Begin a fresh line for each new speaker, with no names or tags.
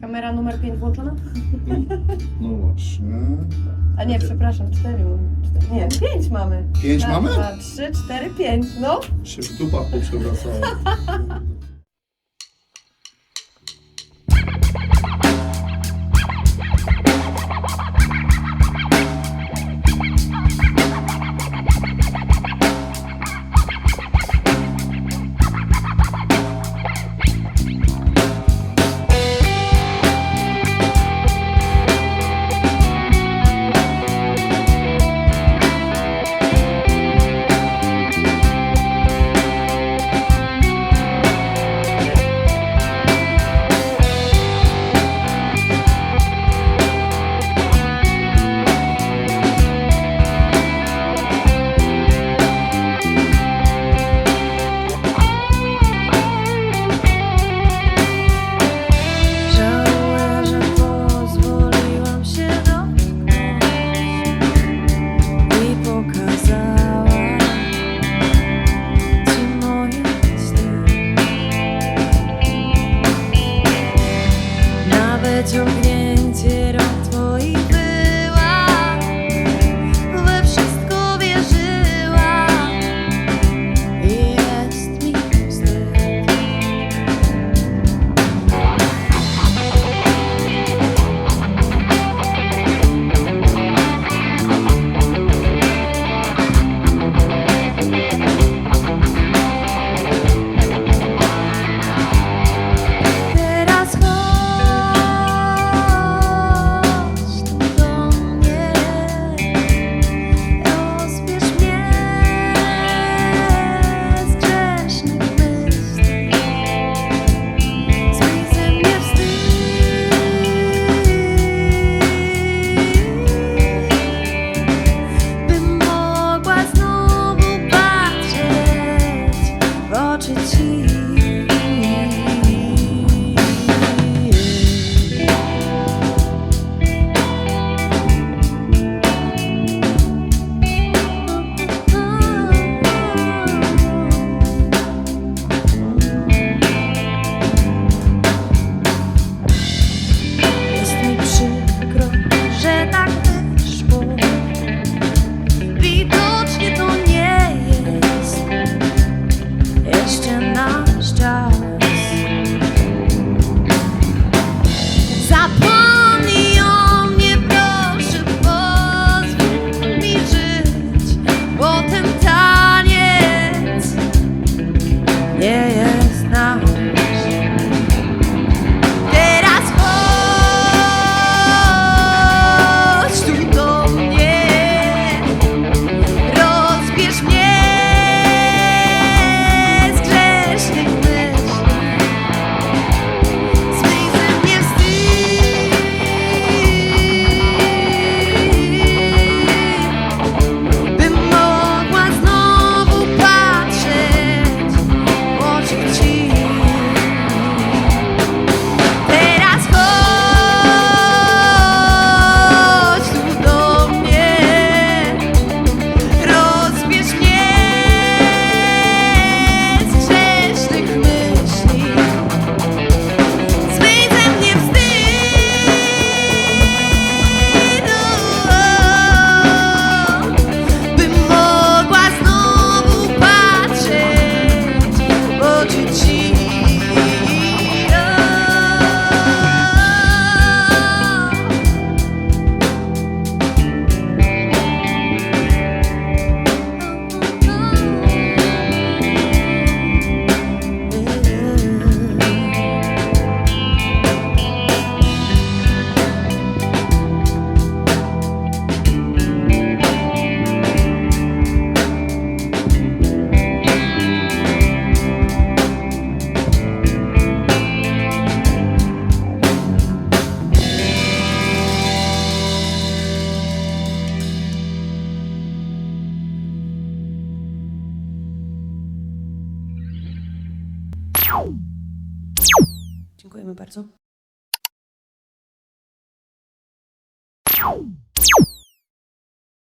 Kamera numer 5 włączona?
No właśnie.
A nie, przepraszam, 4. Nie, 5 mamy.
Pięć mamy?
Dwa, trzy, cztery, pięć. No.
Się w dupach
poprzewracała. to me.
Dziękujemy bardzo.